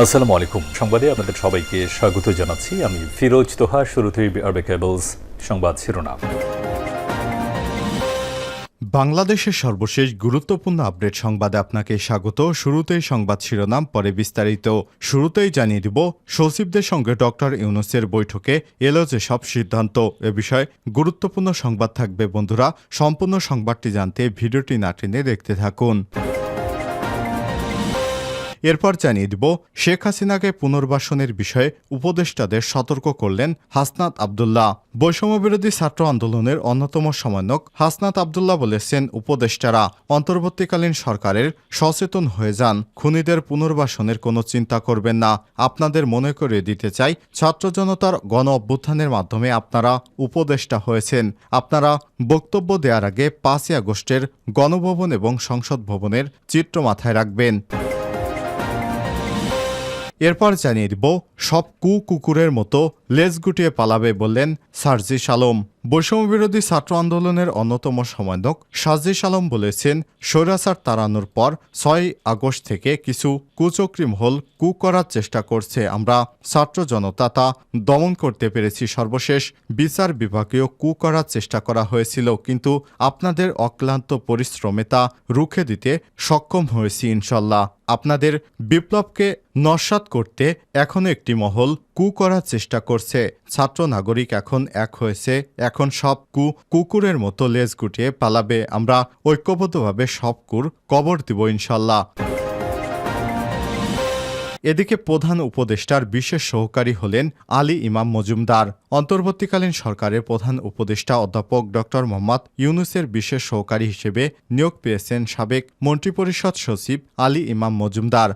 আসসালামু আলাইকুম। সংবাদে আপনাদের সবাইকে স্বাগত জানাচ্ছি। আমি ফিরোজ তোহা, শুরুতেই আরবে কেবলস সংবাদ শিরোনাম। বাংলাদেশের সর্বশেষ গুরুত্বপূর্ণ আপডেট সংবাদে আপনাকে স্বাগত। শুরুতেই সংবাদ শিরোনাম, পরে বিস্তারিত। শুরুতেই জানিয়ে দিব, সচিবদের সঙ্গে ডক্টর ইউনুসের বৈঠকে এলো যে সব সিদ্ধান্ত। এ বিষয়ে গুরুত্বপূর্ণ সংবাদ থাকবে বন্ধুরা। সম্পূর্ণ সংবাদটি জানতে ভিডিওটি না টেনে দেখতে থাকুন। এরপর জানিয়ে দিব, শেখ হাসিনাকে পুনর্বাসনের বিষয়ে উপদেষ্টাদের সতর্ক করলেন হাসনাত আবদুল্লাহ। বৈষম্যবিরোধী ছাত্র আন্দোলনের অন্যতম সমন্বয়ক হাসনাত আবদুল্লাহ বলেছেন, উপদেষ্টারা অন্তর্বর্তীকালীন সরকারের সচেতন হয়ে যান। খুনিদের পুনর্বাসনের কোনো চিন্তা করবেন না। আপনাদের মনে করে দিতে চাই, ছাত্র জনতার গণ অভ্যুত্থানের মাধ্যমে আপনারা উপদেষ্টা হয়েছেন। আপনারা বক্তব্য দেওয়ার আগে পাঁচই আগস্টের গণভবন এবং সংসদ ভবনের চিত্র মাথায় রাখবেন। এরপর জানিয়ে দিব সব কু কুকুরের মতো লেজ গুটিয়ে পালাবে বললেন সার্জি আলম বৈষম্যবিরোধী ছাত্র আন্দোলনের অন্যতম সমন্বয়ক সাজিস আলম বলেছেন, স্বৈরাচার তাড়ানোর পর ছয় আগস্ট থেকে কিছু কুচক্রি মহল কু করার চেষ্টা করছে। আমরা ছাত্র জনতা তা দমন করতে পেরেছি। সর্বশেষ বিচার বিভাগীয় কু করার চেষ্টা করা হয়েছিল, কিন্তু আপনাদের অক্লান্ত পরিশ্রমে তা রুখে দিতে সক্ষম হয়েছি ইনশাল্লাহ। আপনাদের বিপ্লবকে নস্বাত করতে এখনও একটি মহল কু করার চেষ্টা করছে। ছাত্র নাগরিক এখন এক হয়েছে এখন সব কু কুকুরের মতো লেজ গুটিয়ে পালাবে। আমরা ঐক্যবদ্ধভাবে সব কুর কবর দিব ইনশাল্লাহ। এদিকে প্রধান উপদেষ্টার বিশেষ সহকারী হলেন আলী ইমাম মজুমদার। অন্তর্বর্তীকালীন সরকারের প্রধান উপদেষ্টা অধ্যাপক ড. মোহাম্মদ ইউনুসের বিশেষ সহকারী হিসেবে নিয়োগ পেয়েছেন সাবেক মন্ত্রিপরিষদ সচিব আলী ইমাম মজুমদার।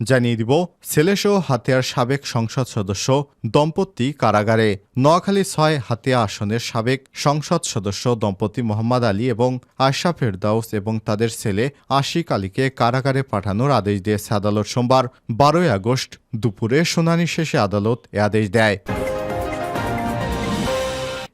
জানিয়ে দিব, ছেলেসহ হাতিয়ার সাবেক সংসদ সদস্য দম্পতি কারাগারে। নোয়াখালী ছয় হাতিয়া আসনের সাবেক সংসদ সদস্য দম্পতি মোহাম্মদ আলী এবং আশা ফেরদাউস এবং তাদের ছেলে আশিক আলীকে কারাগারে পাঠানোর আদেশ দিয়েছে আদালত সোমবার, বারোই আগস্ট দুপুরে শুনানি শেষে আদালত এ আদেশ দেয়।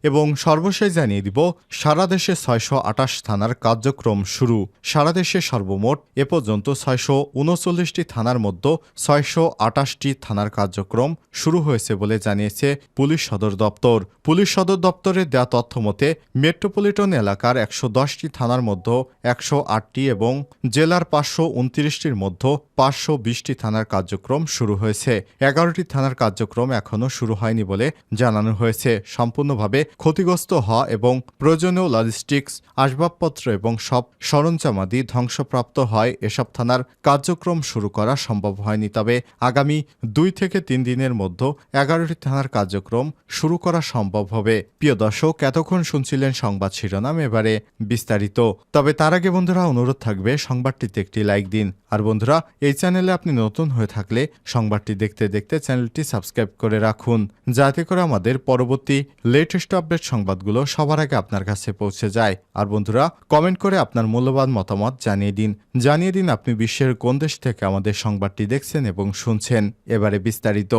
এবং সর্বশেষ জানিয়ে দিব, সারা দেশে ছয়শো আটাশ থানার কার্যক্রম শুরু। সারা দেশে সর্বমোট এ পর্যন্ত ছয়শো উনচল্লিশটি থানার মধ্যে ছয়শো আটাশটি থানার কার্যক্রম শুরু হয়েছে বলে জানিয়েছে পুলিশ সদর দপ্তর। পুলিশ সদর দপ্তরের দেয়া তথ্য মতে, মেট্রোপলিটন এলাকার একশো দশটি থানার মধ্যে একশো আটটি এবং জেলার পাঁচশো উনত্রিশটির মধ্যে পাঁচশো বিশটি থানার কার্যক্রম শুরু হয়েছে। এগারোটি থানার কার্যক্রম এখনও শুরু হয়নি বলে জানানো হয়েছে। সম্পূর্ণভাবে ক্ষতিগ্রস্ত হওয়া এবং প্রয়োজনীয় লজিস্টিক্স আসবাবপত্র এবং সব সরঞ্জামাদি ধ্বংসপ্রাপ্ত হয় এসব থানার কার্যক্রম শুরু করা সম্ভব হয়নি। তবে আগামী দুই থেকে তিন দিনের মধ্যে এগারোটি থানার কার্যক্রম শুরু করা সম্ভব হবে। প্রিয় দর্শক, এতক্ষণ শুনছিলেন সংবাদ শিরোনাম, এবারে বিস্তারিত। তবে তার আগে বন্ধুরা, অনুরোধ থাকবে সংবাদটিতে একটি লাইক দিন। আর বন্ধুরা, এই চ্যানেলে আপনি নতুন হয়ে থাকলে সংবাদটি দেখতে দেখতে চ্যানেলটি সাবস্ক্রাইব করে রাখুন। যাতে করে আমাদের পরবর্তী লেটেস্ট আপডেট সংবাদগুলো সবার আগে আপনার কাছে পৌঁছে যায়। আর বন্ধুরা কমেন্ট করে আপনার মূল্যবান মতামত জানিয়ে দিন। জানিয়ে দিন আপনি বিশ্বের কোন দেশ থেকে আমাদের সংবাদটি দেখছেন এবং শুনছেন। এবারে বিস্তারিত।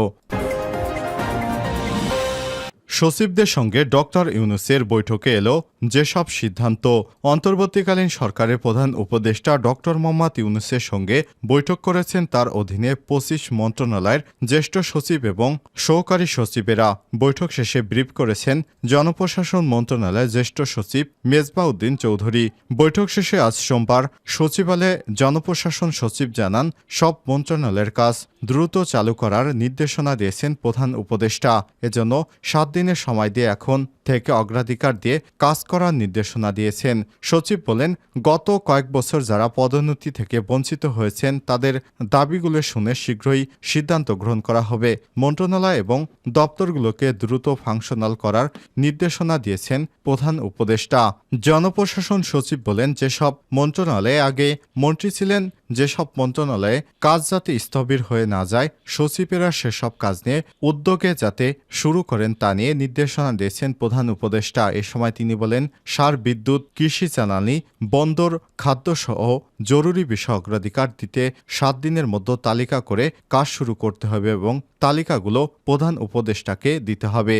সচিবদের সঙ্গে ডক্টর ইউনুসের বৈঠকে এলো যেসব সিদ্ধান্ত। অন্তর্বর্তীকালীন সরকারের প্রধান উপদেষ্টা ডক্টর মোহাম্মদ ইউনুসের সঙ্গে বৈঠক করেছেন তার অধীনে পঁচিশ মন্ত্রণালয়ের জ্যেষ্ঠ সচিব এবং সহকারী সচিবেরা। বৈঠক শেষে ব্রিফ করেছেন জনপ্রশাসন মন্ত্রণালয়ের জ্যেষ্ঠ সচিব মেজবা উদ্দিন চৌধুরী। বৈঠক শেষে আজ সোমবার সচিবালয়ে জনপ্রশাসন সচিব জানান, সব মন্ত্রণালয়ের কাজ দ্রুত চালু করার নির্দেশনা দিয়েছেন প্রধান উপদেষ্টা। এজন্য সাত দিনের সময় দিয়ে এখন থেকে অগ্রাধিকার দিয়ে কাজ করার নির্দেশনা দিয়েছেন। সচিব বলেন, গত কয়েক বছর যারা পদোন্নতি থেকে বঞ্চিত হয়েছেন, তাদের দাবিগুলো শুনে শীঘ্রই সিদ্ধান্ত গ্রহণ করা হবে। মন্ত্রণালয় এবং দপ্তরগুলোকে দ্রুত ফাংশনাল করার নির্দেশনা দিয়েছেন প্রধান উপদেষ্টা। জনপ্রশাসন সচিব বলেন, যেসব মন্ত্রণালয়ে আগে মন্ত্রী ছিলেন যেসব মন্ত্রণালয়ে কাজ যাতে স্থবির হয়ে না যায়, সচিবেরা সেসব কাজ নিয়ে উদ্যোগে যাতে শুরু করেন তা নিয়ে নির্দেশনা দিয়েছেন প্রধান উপদেষ্টা। এ সময় তিনি বলেন, সার, বিদ্যুৎ, কৃষি জ্বালানি, বন্দর খাদ্যসহ জরুরি বিষয় অগ্রাধিকার দিতে সাত দিনের মধ্যে তালিকা করে কাজ শুরু করতে হবে এবং তালিকাগুলো প্রধান উপদেষ্টাকে দিতে হবে।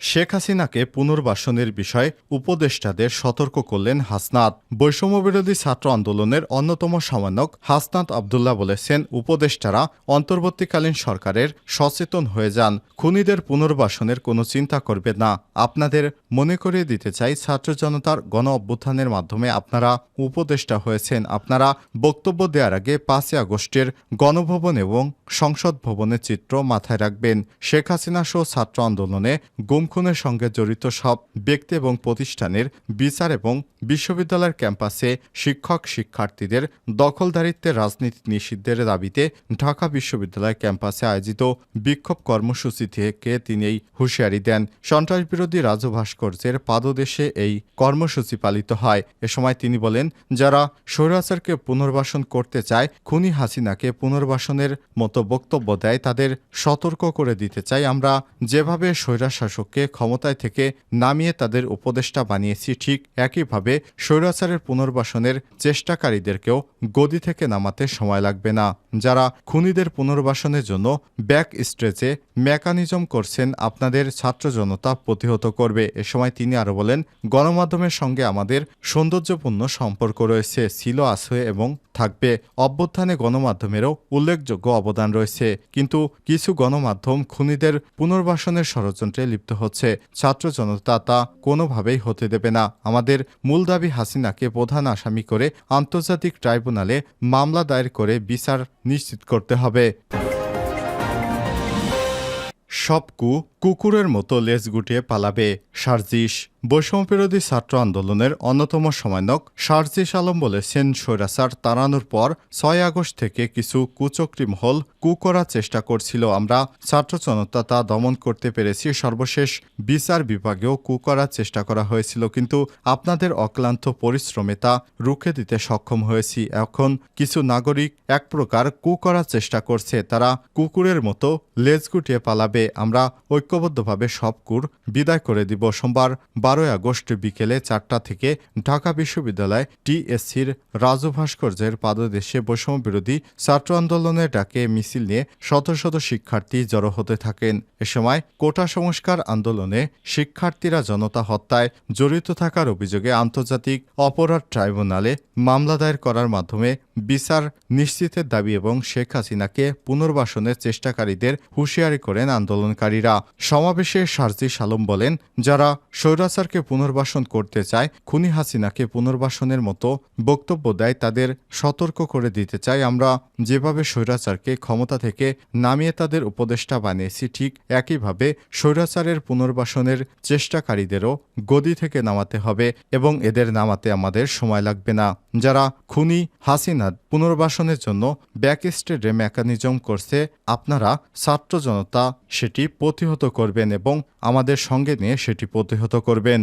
শেখ হাসিনাকে পুনর্বাসনের বিষয়ে উপদেষ্টাদের সতর্ক করলেন হাসনাত। বৈষম্যবিরোধী ছাত্র আন্দোলনের অন্যতম সমন্বয়ক হাসনাত আবদুল্লাহ বলেছেন, উপদেষ্টারা অন্তর্বর্তীকালীন সরকারের সচেতন হয়ে যান। খুনিদের পুনর্বাসনের কোনো চিন্তা করবে না। আপনাদের মনে করিয়ে দিতে চাই, ছাত্র জনতার গণ অভ্যুত্থানের মাধ্যমে আপনারা উপদেষ্টা হয়েছেন। আপনারা বক্তব্য দেওয়ার আগে পাঁচই আগস্টের গণভবন এবং সংসদ ভবনের চিত্র মাথায় রাখবেন। শেখ হাসিনা সহ ছাত্র আন্দোলনে গুমখুনের সঙ্গে জড়িত সব ব্যক্তি এবং প্রতিষ্ঠানের বিচার এবং বিশ্ববিদ্যালয়ের ক্যাম্পাসে শিক্ষক শিক্ষার্থীদের দখলদারিত্বের রাজনীতি নিষিদ্ধের দাবিতে ঢাকা বিশ্ববিদ্যালয় ক্যাম্পাসে আয়োজিত বিক্ষোভ কর্মসূচি থেকে তিনি এই হুঁশিয়ারি দেন। সন্ত্রাসবিরোধী রাজু ভাস্কর্যের পাদদেশে এই কর্মসূচি পালিত হয়। এ সময় তিনি বলেন, যারা স্বৈরাচারকে পুনর্বাসন করতে চায়, খুনি হাসিনাকে পুনর্বাসনের মতো বক্তব্য দেয়, তাদের সতর্ক করে দিতে চাই। আমরা যেভাবে স্বৈরাশাসককে ক্ষমতায় থেকে নামিয়ে তাদের উপদেষ্টা বানিয়েছি, ঠিক একইভাবে স্বৈরাচারের পুনর্বাসনের চেষ্টাকারীদেরকেও গদি থেকে নামাতে সময় লাগবে না। যারা খুনিদের পুনর্বাসনের জন্য ব্যাক স্ট্রেচে মেকানিজম করছেন, আপনাদের ছাত্র জনতা প্রতিহত করবে। এ সময় তিনি আরও বলেন, গণমাধ্যমের সঙ্গে আমাদের সৌন্দর্যপূর্ণ সম্পর্ক রয়েছে, ছিল, আছে এবং থাকবে। অভ্যুত্থানে গণমাধ্যমেরও উল্লেখযোগ্য অবদান রয়েছে। কিন্তু কিছু গণমাধ্যম খুনিদের পুনর্বাসনের ষড়যন্ত্রে লিপ্ত হচ্ছে। ছাত্র জনতা তা কোনোভাবেই হতে দেবে না। আমাদের মূল দাবি হাসিনাকে প্রধান আসামি করে আন্তর্জাতিক ট্রাইব্যুনালে মামলা দায়ের করে বিচার নিশ্চিত করতে হবে। সব কু কুকুরের মতো লেজ গুটিয়ে পালাবে। সার্জিস, বৈষম্যবিরোধী ছাত্র আন্দোলনের অন্যতম সমন্বয়ক সার্জিস আলম বলেছেন স্বৈরাচার তাড়ানোর পর ছয় আগস্ট থেকে কিছু কুচক্রি মহল কু করার চেষ্টা করছিল। আমরা ছাত্র জনতা তা দমন করতে পেরেছি। সর্বশেষ বিচার বিভাগেও কু করার চেষ্টা করা হয়েছিল, কিন্তু আপনাদের অক্লান্ত পরিশ্রমে তা রুখে দিতে সক্ষম হয়েছি। এখন কিছু নাগরিক এক প্রকার কু করার চেষ্টা করছে। তারা কুকুরের মতো লেজ গুটিয়ে পালাবে। আমরা ঐক্যবদ্ধভাবে সব কুর বিদায় করে দিব। সোমবার বারোই আগস্ট বিকেলে চারটা থেকে ঢাকা বিশ্ববিদ্যালয় টিএসসির রাজু ভাস্কর্যের পাদদেশে বৈষম্য বিরোধী ছাত্র আন্দোলনের ডাকে মিছিল নিয়ে শত শত শিক্ষার্থী জড়ো হতে থাকেন। এ সময় কোটা সংস্কার আন্দোলনে শিক্ষার্থীরা জনতা হত্যায় জড়িত থাকার অভিযোগে আন্তর্জাতিক অপরাধ ট্রাইব্যুনালে মামলা দায়ের করার মাধ্যমে বিচার নিশ্চিতের দাবি এবং শেখ হাসিনাকে পুনর্বাসনের চেষ্টাকারীদের হুঁশিয়ারি করেন আন্দোলনকারীরা। সমাবেশে সার্জি সালম বলেন, যারা স্বৈরাচারকে পুনর্বাসন করতে চায়, খুনি হাসিনাকে পুনর্বাসনের মতো বক্তব্য দেয়, তাদের সতর্ক করে দিতে চাই। আমরা যেভাবে স্বৈরাচারকে ক্ষমতা থেকে নামিয়ে তাদের উপদেষ্টা বানিয়েছি, ঠিক একইভাবে স্বৈরাচারের পুনর্বাসনের চেষ্টাকারীদেরও গদি থেকে নামাতে হবে এবং এদের নামাতে আমাদের সময় লাগবে না। যারা খুনি হাসিনা পুনর্বাসনের জন্য ব্যাকস্টেডে মেকানিজম করছে আপনারা ছাত্র জনতা সেটি প্রতিহত করবেন এবং আমাদের সঙ্গে নিয়ে সেটি প্রতিহত করবেন।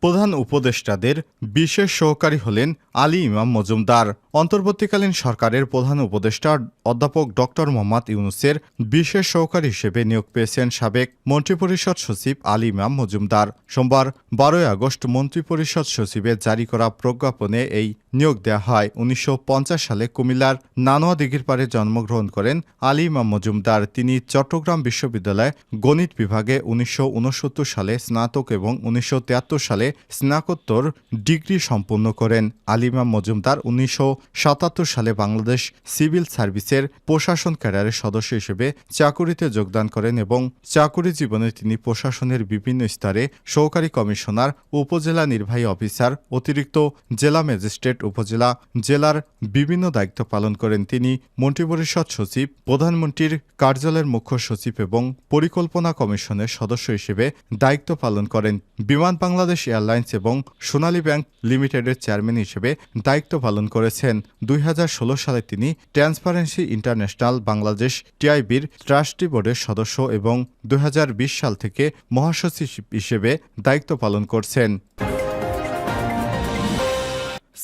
প্রধান উপদেষ্টাদের বিশেষ সহকারী হলেন আলী ইমাম মজুমদার। অন্তর্বর্তীকালীন সরকারের প্রধান উপদেষ্টা অধ্যাপক ডক্টর মোহাম্মদ ইউনুসের বিশেষ সহকারী হিসেবে নিয়োগ পেয়েছেন সাবেক মন্ত্রিপরিষদ সচিব আলী ইমাম মজুমদার। সোমবার বারোই আগস্ট মন্ত্রিপরিষদ সচিবের জারি করা প্রজ্ঞাপনে এই নিয়োগ দেওয়া হয়। উনিশশো পঞ্চাশ সালে কুমিল্লার নানোয়া দিঘির পাড়ে জন্মগ্রহণ করেন আলী ইমাম মজুমদার। তিনি চট্টগ্রাম বিশ্ববিদ্যালয়ে গণিত বিভাগে উনিশশো উনসত্তর সালে স্নাতক এবং উনিশশো তিয়াত্তর সালে স্নাতকোত্তর ডিগ্রি সম্পন্ন করেন। আলিমা মজুমদার উনিশশো সাতাত্তর সালে বাংলাদেশ সিভিল সার্ভিসের প্রশাসন ক্যাডারের সদস্য হিসেবে চাকুরিতে যোগদান করেন এবং চাকুরি জীবনে তিনি প্রশাসনের বিভিন্ন স্তরে সহকারী কমিশনার, উপজেলা নির্বাহী অফিসার, অতিরিক্ত জেলা ম্যাজিস্ট্রেট, উপজেলা জেলার বিভিন্ন দায়িত্ব পালন করেন তিনি। মন্ত্রিপরিষদ সচিব, প্রধানমন্ত্রীর কার্যালয়ের মুখ্য সচিব এবং পরিকল্পনা কমিশনের সদস্য হিসেবে দায়িত্ব পালন করেন। বিমান বাংলাদেশ এয়ারলাইন্স এবং সোনালী ব্যাংক লিমিটেডের চেয়ারম্যান হিসেবে দায়িত্ব পালন করেছেন। দুই হাজার ষোলো সালে তিনি ট্রান্সপারেন্সি ইন্টারন্যাশনাল বাংলাদেশ টিআইবির ট্রাস্টি বোর্ডের সদস্য এবং দু হাজার বিশ সাল থেকে মহাসচিব হিসেবে দায়িত্ব পালন করছেন।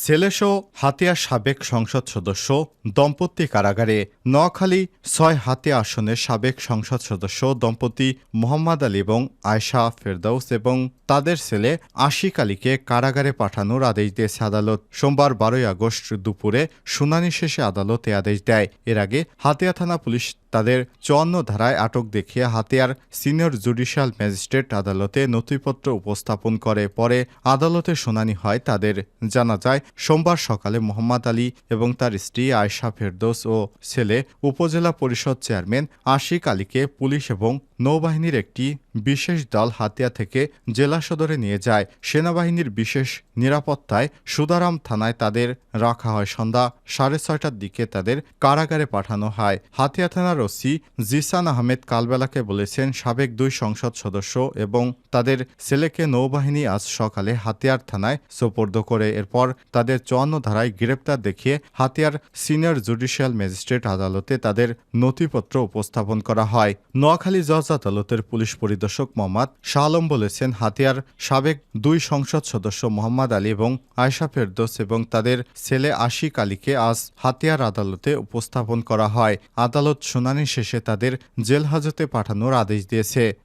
ছেলেসহ হাতিয়া সাবেক সংসদ সদস্য, দম্পতি কারাগারে নোয়াখালী ছয় হাতিয়া আসনের সাবেক সংসদ সদস্য দম্পতি মোহাম্মদ আলী এবং আয়শা ফেরদাউস এবং তাদের ছেলে আশিক আলীকে কারাগারে পাঠানোর আদেশ দিয়েছে আদালত। সোমবার বারোই আগস্ট দুপুরে শুনানি শেষে আদালত এ আদেশ দেয়। এর আগে হাতিয়া থানা পুলিশ তাদের চুয়ান্ন ধারায় আটক দেখিয়ে হাতিয়ার সিনিয়র জুডিশিয়াল ম্যাজিস্ট্রেট আদালতে নথিপত্র উপস্থাপন করে। পরে আদালতে শুনানি হয় তাদের। জানা যায় সোমবার সকালে মোহাম্মদ আলী এবং তার স্ত্রী আয়শা ফেরদোস ও ছেলে উপজেলা পরিষদ চেয়ারম্যান আশিক আলীকে পুলিশ এবং নৌবাহিনীর একটি বিশেষ দল হাতিয়া থেকে জেলা সদরে নিয়ে যায়। সেনাবাহিনীর বিশেষ নিরাপত্তায় সুদারাম থানায় তাদের রাখা হয়। সন্ধ্যা সাড়ে ছয়টার দিকে তাদের কারাগারে পাঠানো হয়। হাতিয়া থানার ওসি জিসান আহমেদ কালবেলাকে বলেছেন, সাবেক দুই সংসদ সদস্য এবং তাদের ছেলেকে নৌবাহিনী আজ সকালে হাতিয়ার থানায় সোপর্দ করে। এরপর তাদের চুয়ান্ন ধারায় গ্রেপ্তার দেখিয়ে হাতিয়ার সিনিয়র জুডিশিয়াল ম্যাজিস্ট্রেট আদালতে তাদের নথিপত্র উপস্থাপন করা হয়। নোয়াখালী জজ আদালতের পুলিশ পরিদর্শক মোহাম্মদ শাহ আলম বলেছেন, হাতিয়ার সাবেক দুই সংসদ সদস্য মোহাম্মদ আলী এবং আয়সা ফেরদোস এবং তাদের ছেলে আশিক আলীকে আজ হাতিয়ার আদালতে উপস্থাপন করা হয়। আদালত শুনানি শেষে তাদের জেলহাজতে পাঠানোর আদেশ দিয়েছে।